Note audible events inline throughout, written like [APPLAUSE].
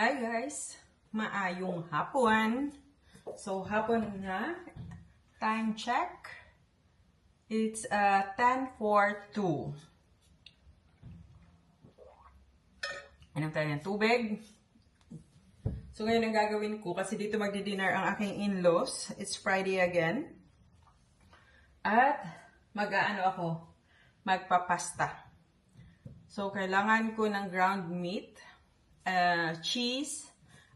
Hi guys! Maayong hapon. So hapon na. Time check. It's uh, 10 for 2. Inom tayo ng tubig. So ngayon ang gagawin ko kasi dito magdi-dinner ang aking in-laws. It's Friday again. At mag-aano ako, magpapasta. So kailangan ko ng ground meat, uh, cheese,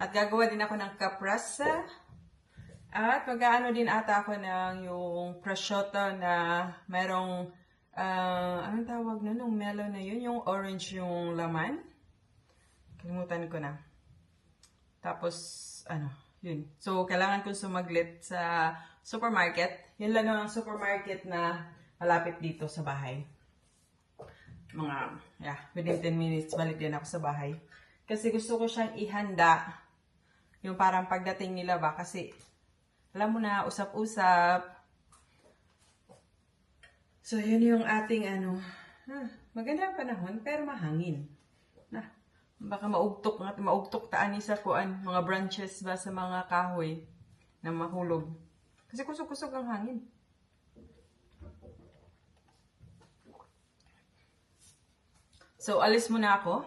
at gagawa din ako ng caprese. At mag-aano din ata ako ng yung prosciutto na merong, uh, anong tawag na nung melon na yun? Yung orange yung laman. Kalimutan ko na. Tapos, ano, yun. So, kailangan kong sumaglit sa supermarket. Yun lang ang supermarket na malapit dito sa bahay. Mga, yeah, within 10 minutes, balik din ako sa bahay. Kasi gusto ko siyang ihanda. Yung parang pagdating nila ba, kasi, alam mo na, usap-usap. So, yun yung ating ano, ah, maganda ang panahon, pero mahangin. Na, baka maugtok maugtok taan ni sa kuan, mga branches ba sa mga kahoy na mahulog. Kasi kusog-kusog ang hangin. So, alis muna ako.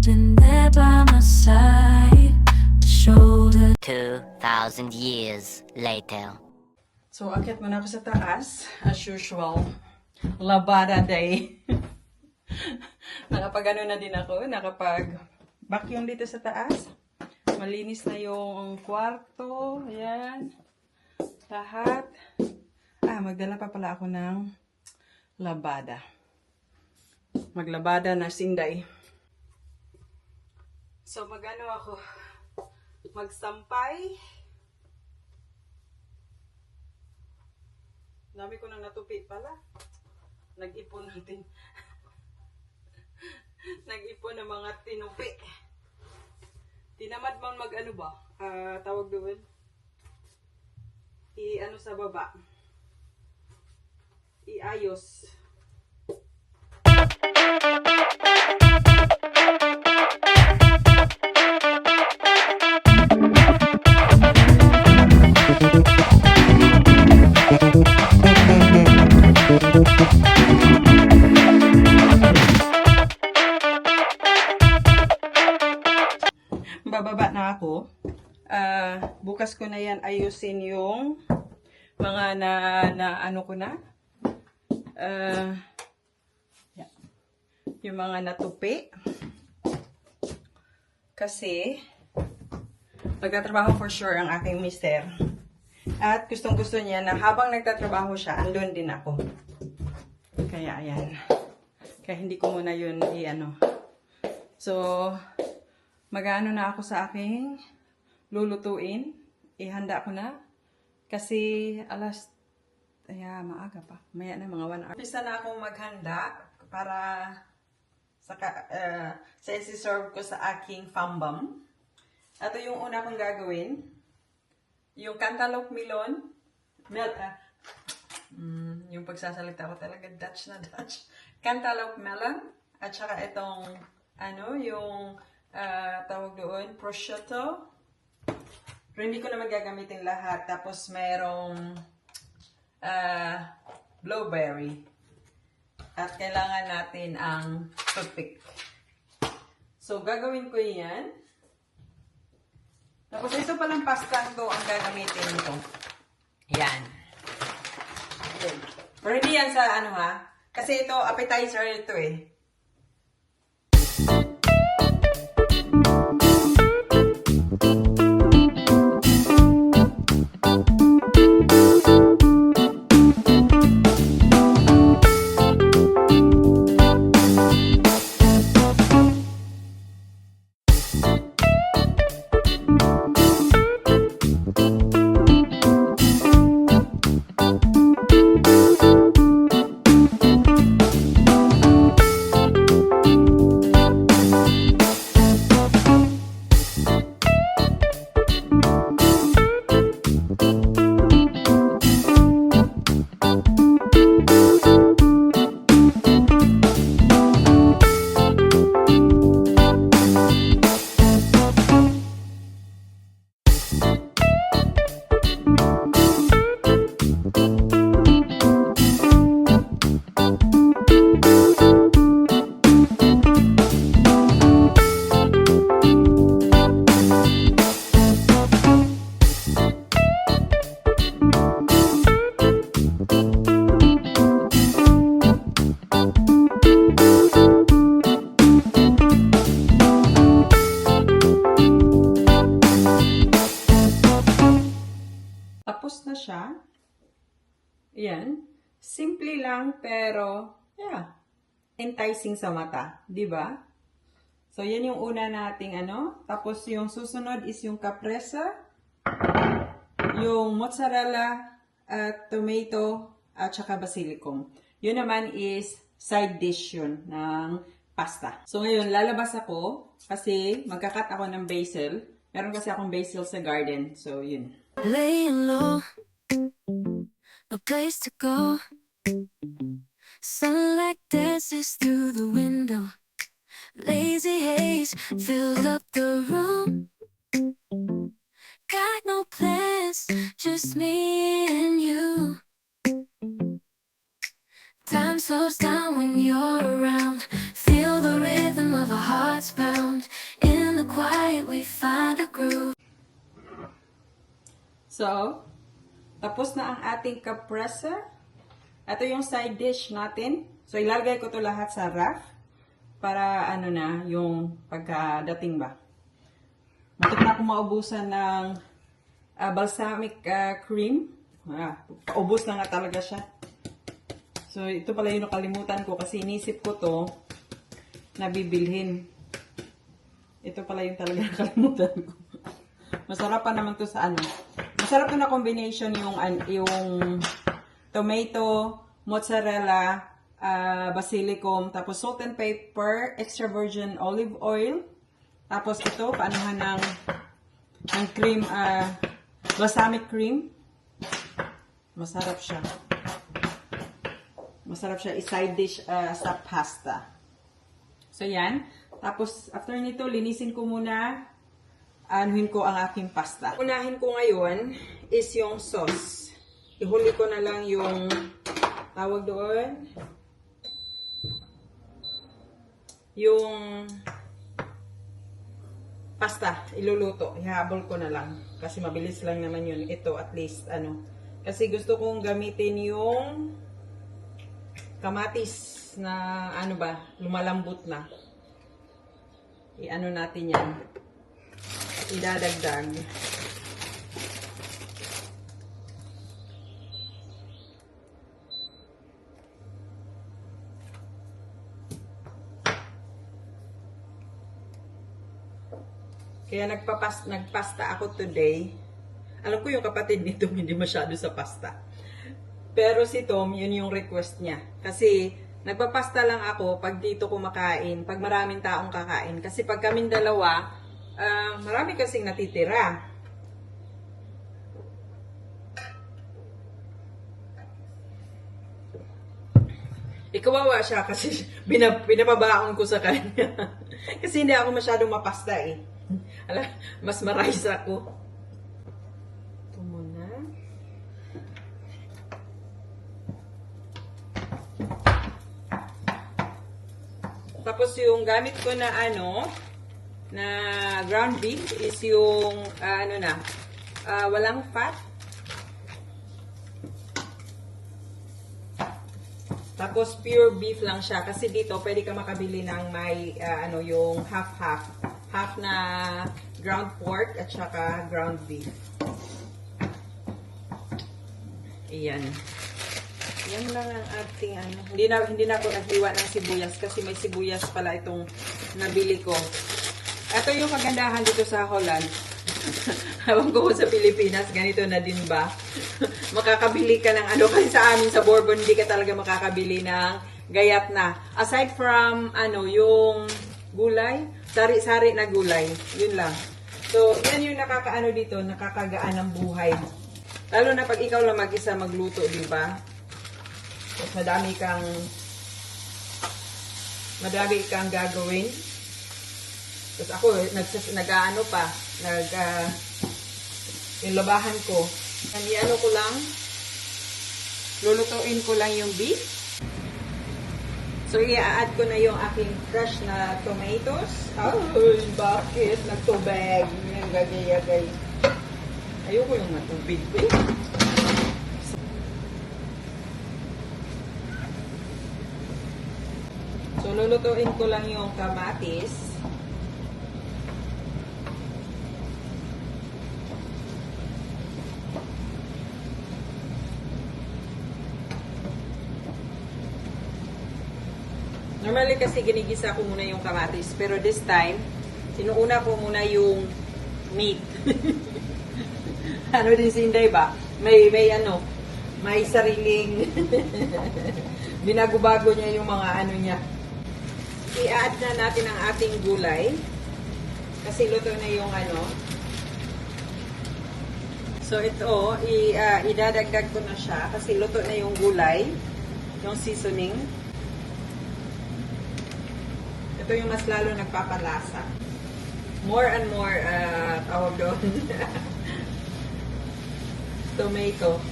Been there by my side, shoulder 2,000 years later. So, akit muna ako sa taas. As usual, labada day. [LAUGHS] Nakapag ano na din ako, nakapag vacuum dito sa taas. Malinis na yung kwarto. Ayan. Lahat. Ah, magdala pa pala ako ng labada. Maglabada na sinday. So, magano ako? Magsampay. Dami ko nang natupi pala. Nag-ipon natin. [LAUGHS] Nag-ipon ng mga tinupi. Tinamad man mag ano ba? Ah, tawag doon. I-ano sa baba. I-ayos. bababa bukas ko na yan ayusin yung mga na, na ano ko na. Ah, yeah. yung mga natupi. Kasi, magtatrabaho for sure ang aking mister. At gustong gusto niya na habang nagtatrabaho siya, andun din ako. Kaya ayan. Kaya hindi ko muna yun i-ano. So, Mag-ano na ako sa aking lulutuin. Ihanda ko na. Kasi alas, ay, maaga pa. Maya na mga 1 hour. Pisa na akong maghanda para sa, uh, sa isi-serve ko sa aking fambam. Ito yung una kong gagawin. Yung cantaloupe melon. Mel, ah, mm, yung pagsasalita ko talaga Dutch na Dutch. Cantaloupe melon. At saka itong, ano, yung ah, tawag doon, prosciutto. Pero hindi ko naman gagamitin lahat. Tapos mayroong ah, blueberry. At kailangan natin ang toothpick. So, gagawin ko yan. Tapos ito palang pasta to ang gagamitin. Yan. Yan. Pero hindi yan sa ano ha. Kasi ito, appetizer ito eh. Enticing sa mata. di ba? So, yan yung una nating ano. Tapos, yung susunod is yung caprese, yung mozzarella, at tomato, at saka basilicum. Yun naman is side dish yun ng pasta. So, ngayon, lalabas ako kasi magkakat ako ng basil. Meron kasi akong basil sa garden. So, yun. Laying low, no place to go. Sunlight dances through the window. Lazy haze fills up the room. Got no plans, just me and you. Time slows down when you're around. Feel the rhythm of our hearts pound. In the quiet, we find a groove. So, tapos na ang ating caprese. Ito yung side dish natin. So, ilalagay ko to lahat sa ref para ano na, yung pagkadating ba. Matik na ako maubusan ng ah, balsamic ah, cream. Ah, paubos na nga talaga siya. So, ito pala yung nakalimutan ko kasi inisip ko to na bibilhin. Ito pala yung talaga [LAUGHS] nakalimutan ko. Masarap pa naman to sa ano. Masarap to na combination yung yung tomato, mozzarella, ah, basilicum, tapos salt and pepper, extra virgin olive oil. Tapos ito, paanuhan ng, ng cream, ah, balsamic cream. Masarap siya. Masarap siya i-side dish ah, sa pasta. So, yan. Tapos, after nito, linisin ko muna anuhin ko ang aking pasta. Unahin ko ngayon is yung sauce. Ihuli ko na lang yung tawag doon. Yung pasta, iluluto. Ihabol ko na lang. Kasi mabilis lang naman yun. Ito, at least, ano. Kasi gusto kong gamitin yung kamatis na, ano ba, lumalambot na. I-ano natin yan idadagdag. Kaya nagpapas nagpasta ako today. Alam ko yung kapatid nito [LAUGHS] hindi masyado sa pasta. Pero si Tom, yun yung request niya. Kasi nagpapasta lang ako pag dito kumakain, pag maraming taong kakain. Kasi pag kaming dalawa, ah, marami kasing natitira. Ikawawa siya kasi [LAUGHS] binab ko sa kanya. [LAUGHS] kasi hindi ako masyadong mapasta eh. Ala, mas marais ako. Ito muna. Tapos yung gamit ko na ano, na ground beef is yung ah, ano na, ah, walang fat. Tapos pure beef lang siya kasi dito pwede ka makabili ng may ah, ano yung half half, na ground pork at saka ground beef. Iyan. Yan lang ang ating ano. Hindi na hindi na ako naghiwa ng sibuyas kasi may sibuyas pala itong nabili ko. Ito yung kagandahan dito sa Holland. [LAUGHS] Habang ko sa Pilipinas, ganito na din ba? [LAUGHS] makakabili ka ng ano, kasi sa amin sa Bourbon, hindi ka talaga makakabili ng gayat na. Aside from, ano, yung gulay, sari-sari na gulay. Yun lang. So, yan yung nakakaano dito, nakakagaan ng buhay. Lalo na pag ikaw lang mag-isa magluto, di ba? Tapos madami kang madami kang gagawin. Tapos ako, nagsas, nag-ano pa, nag, ah, yung labahan ko. Ano ko lang, lulutuin ko lang yung beef. So, i-add ko na yung aking fresh na tomatoes. Ay, bakit? Nagtubig. Yung gagay-gagay. Ayoko yung matubig eh. So, lulutuin ko lang yung kamatis. Normally kasi ginigisa ko muna yung kamatis. Pero this time, sinuuna ko muna yung meat. [LAUGHS] ano din si Inday ba? May, may ano, may sariling [LAUGHS] binago-bago niya yung mga ano niya. I-add na natin ang ating gulay. Kasi luto na yung ano. So ito, i, ah, idadagdag ko na siya kasi luto na yung gulay, yung seasoning. Ito yung mas lalo nagpapalasa. More and more, uh, tawag doon. [LAUGHS] Tomato.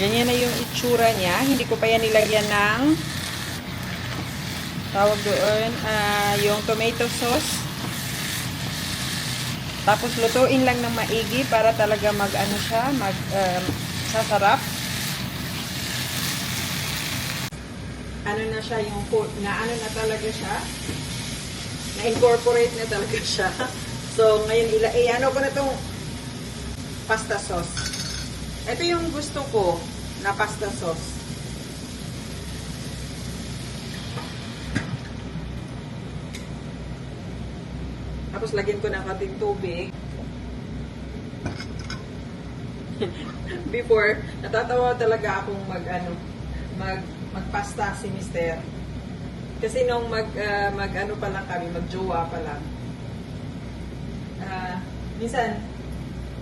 Ganyan na yung itsura niya. Hindi ko pa yan nilagyan ng tawag doon, ah, yung tomato sauce. Tapos lutuin lang ng maigi para talaga mag ano siya, mag um, sasarap. Ano na siya yung food, na ano na talaga siya. Na-incorporate na talaga [LAUGHS] siya. So, ngayon, ila, eh, ano ko na itong pasta sauce. Ito yung gusto ko na pasta sauce. Tapos lagyan ko ng kating tubig. [LAUGHS] Before, natatawa talaga akong mag ano, mag magpasta si Mister. Kasi nung mag ah, mag ano pa lang kami, magjowa pa lang. Ah, minsan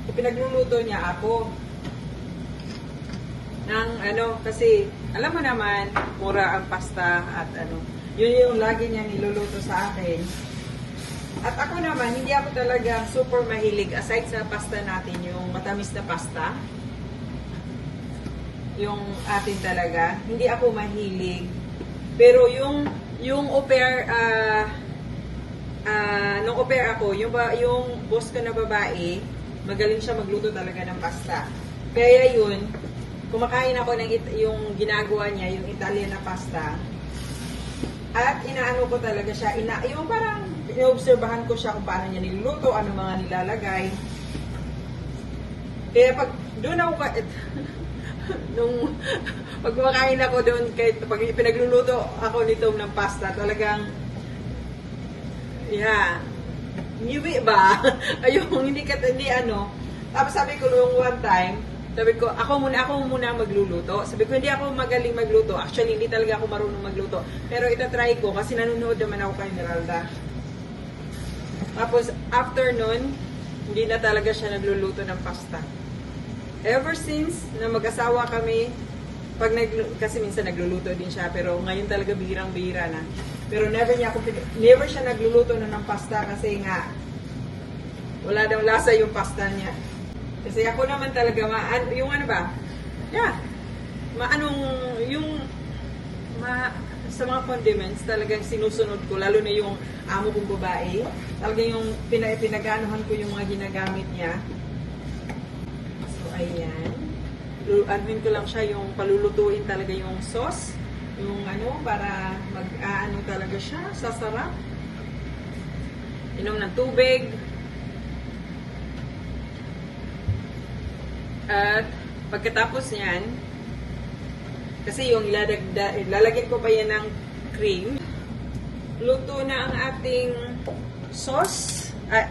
ipinagluluto niya ako ng ano kasi alam mo naman mura ang pasta at ano yun yung lagi niya niluluto sa akin at ako naman, hindi ako talaga super mahilig aside sa pasta natin, yung matamis na pasta. Yung atin talaga, hindi ako mahilig. Pero yung yung au pair ah ah, nung au pair ako, yung yung boss ko na babae, magaling siya magluto talaga ng pasta. Kaya yun, kumakain ako ng it- yung ginagawa niya, yung Italian na pasta. At inaano ko talaga siya, ina, yung parang inoobserbahan ko siya kung paano niya niluluto, ano mga nilalagay. Kaya pag doon ako, ka- [LAUGHS] nung [LAUGHS] pag kumakain ako doon, kahit pag pinagluluto ako nito ng pasta, talagang, yeah, ngiwi ba? [LAUGHS] Ayun, hindi ka, hindi ano. Tapos sabi ko nung one time, sabi ko, ako muna, ako muna magluluto. Sabi ko, hindi ako magaling magluto. Actually, hindi talaga ako marunong magluto. Pero itatry ko kasi nanonood naman ako kay Meralda. Tapos, after nun, hindi na talaga siya nagluluto ng pasta. Ever since na mag-asawa kami, pag nag, kasi minsan nagluluto din siya, pero ngayon talaga bihirang-bihira na. Pero never niya ako, never siya nagluluto na ng pasta kasi nga, wala daw lasa yung pasta niya. Kasi ako naman talaga, ma, yung ano ba, yeah, maanong, yung, ma, sa mga condiments, talagang sinusunod ko, lalo na yung amo kong babae, talagang yung pina, pinaganohan ko yung mga ginagamit niya. So, ayan. Anuin ko lang siya yung palulutuin talaga yung sauce, yung ano, para mag-aano talaga siya, sasarap. Inom ng tubig. At pagkatapos niyan, kasi yung iladagda, lalagyan ko pa yan ng cream. Luto na ang ating sauce. Ah,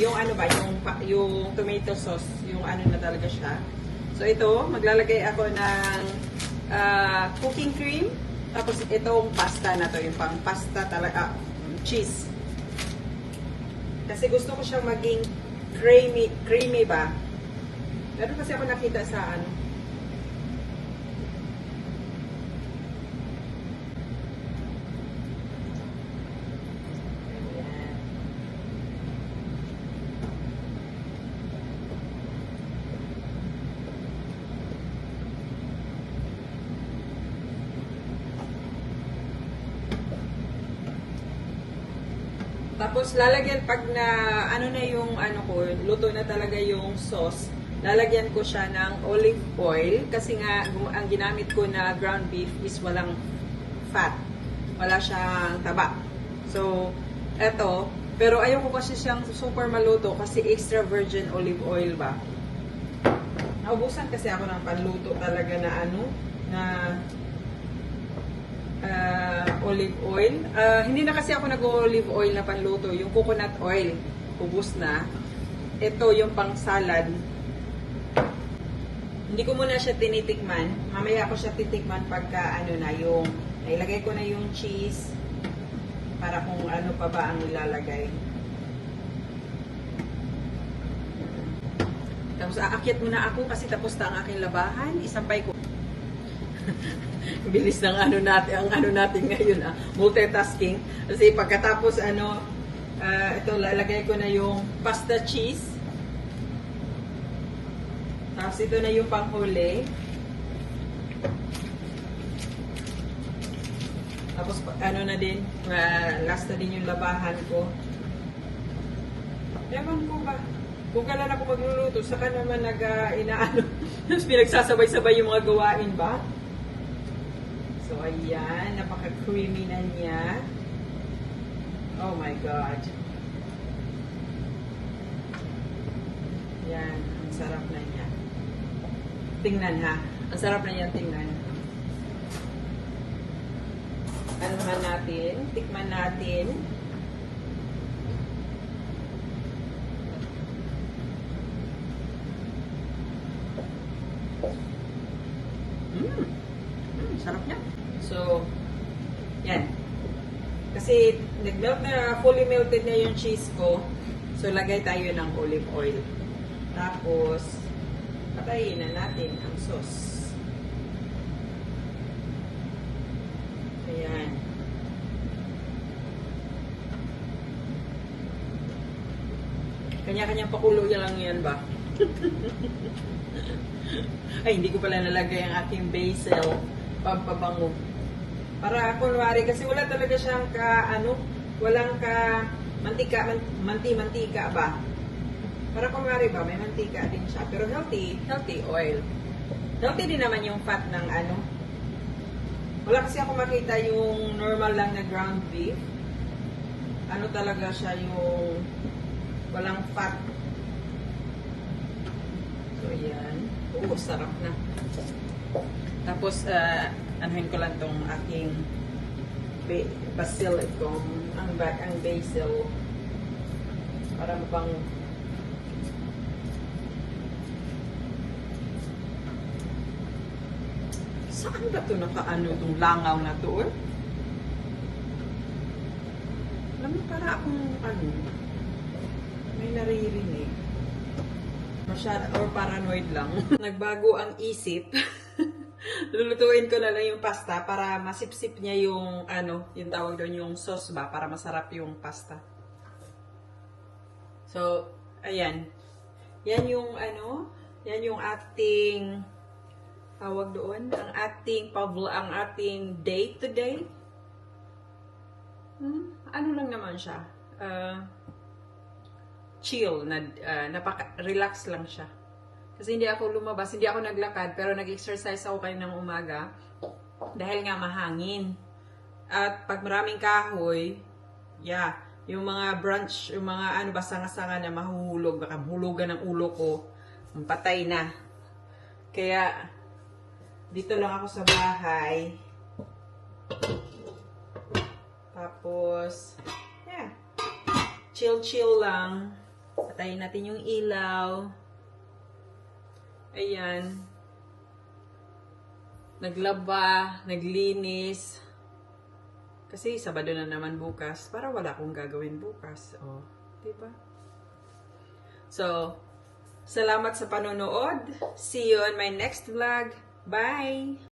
yung ano ba, yung, yung tomato sauce, yung ano na talaga siya. So ito, maglalagay ako ng ah, cooking cream. Tapos itong pasta na to, yung pang pasta talaga, ah, cheese. Kasi gusto ko siyang maging creamy, creamy ba? Meron kasi ako nakita sa ano. Ayan. Lalagyan pag na ano na yung ano ko, luto na talaga yung sauce. Lalagyan ko siya ng olive oil kasi nga ang ginamit ko na ground beef is walang fat. Wala siyang taba. So, eto, Pero ayaw ko kasi siyang super maluto kasi extra virgin olive oil ba. Naubusan kasi ako ng panluto talaga na ano, na ah, olive oil. Ah, hindi na kasi ako nag-olive oil na panluto. Yung coconut oil, ubus na. Ito yung pang salad. Hindi ko muna siya tinitikman. Mamaya ako siya titikman pagka ano na yung nailagay ko na yung cheese para kung ano pa ba ang ilalagay. Tapos aakyat muna ako kasi tapos na ang aking labahan. Isampay ko. [LAUGHS] Bilis ng ano natin, ang ano natin ngayon, ah, multitasking. Kasi pagkatapos ano, ah, ito lalagay ko na yung pasta cheese. Tapos ito na yung panghuli. Tapos ano na din, ah, last na din yung labahan ko. Ewan ko ba, kung kailan ako magluluto, saka naman nag, ah, tapos [LAUGHS] pinagsasabay-sabay yung mga gawain ba? So, ayan, napaka-creamy na niya. Oh my God. Yan, ang sarap na niya. Tingnan ha. Ang sarap na niya tingnan. Naman natin? Tikman natin. Mm. Mm, sarap niya. So, yan. Kasi nag-melt na, fully melted na yung cheese ko. So, lagay tayo ng olive oil. Tapos, patayin na natin ang sauce. Ayan. Kanya-kanyang pakulo niya lang yan ba? [LAUGHS] Ay, hindi ko pala nalagay ang aking basil pampabango. Para kunwari, kasi wala talaga siyang ka, ano, walang ka, mantika, man, manti-mantika ba? Para kunwari ba, may mantika din siya. Pero healthy, healthy oil. Healthy din naman yung fat ng ano. Wala kasi ako makita yung normal lang na ground beef. Ano talaga siya yung walang fat. So, yan. Oo, sarap na. Tapos, uh, anuhin ko lang tong aking ba- basil itong ang, ang basil para mapang Saan ba ito nakaano itong langaw na to? Eh? Alam mo, para akong ano, may naririnig. Masyad, or paranoid lang. [LAUGHS] Nagbago ang isip. [LAUGHS] Lulutuin ko na lang yung pasta para masipsip niya yung ano, yung tawag doon yung sauce ba para masarap yung pasta. So, ayan. Yan yung ano, yan yung ating tawag doon, ang ating pavlo, ang ating day to day. Hmm, ano lang naman siya? Uh, chill, na, uh, napaka-relax lang siya. Kasi hindi ako lumabas, hindi ako naglakad, pero nag-exercise ako kaninang umaga dahil nga mahangin. At pag maraming kahoy, yeah, yung mga branch, yung mga ano ba, sanga-sanga na mahuhulog, baka mahulugan ng ulo ko, patay na. Kaya, dito lang ako sa bahay. Tapos, yeah, chill-chill lang. Patayin natin yung ilaw. Ayan. Naglaba, naglinis. Kasi Sabado na naman bukas. Para wala akong gagawin bukas. O, oh, diba? So, salamat sa panonood. See you on my next vlog. Bye!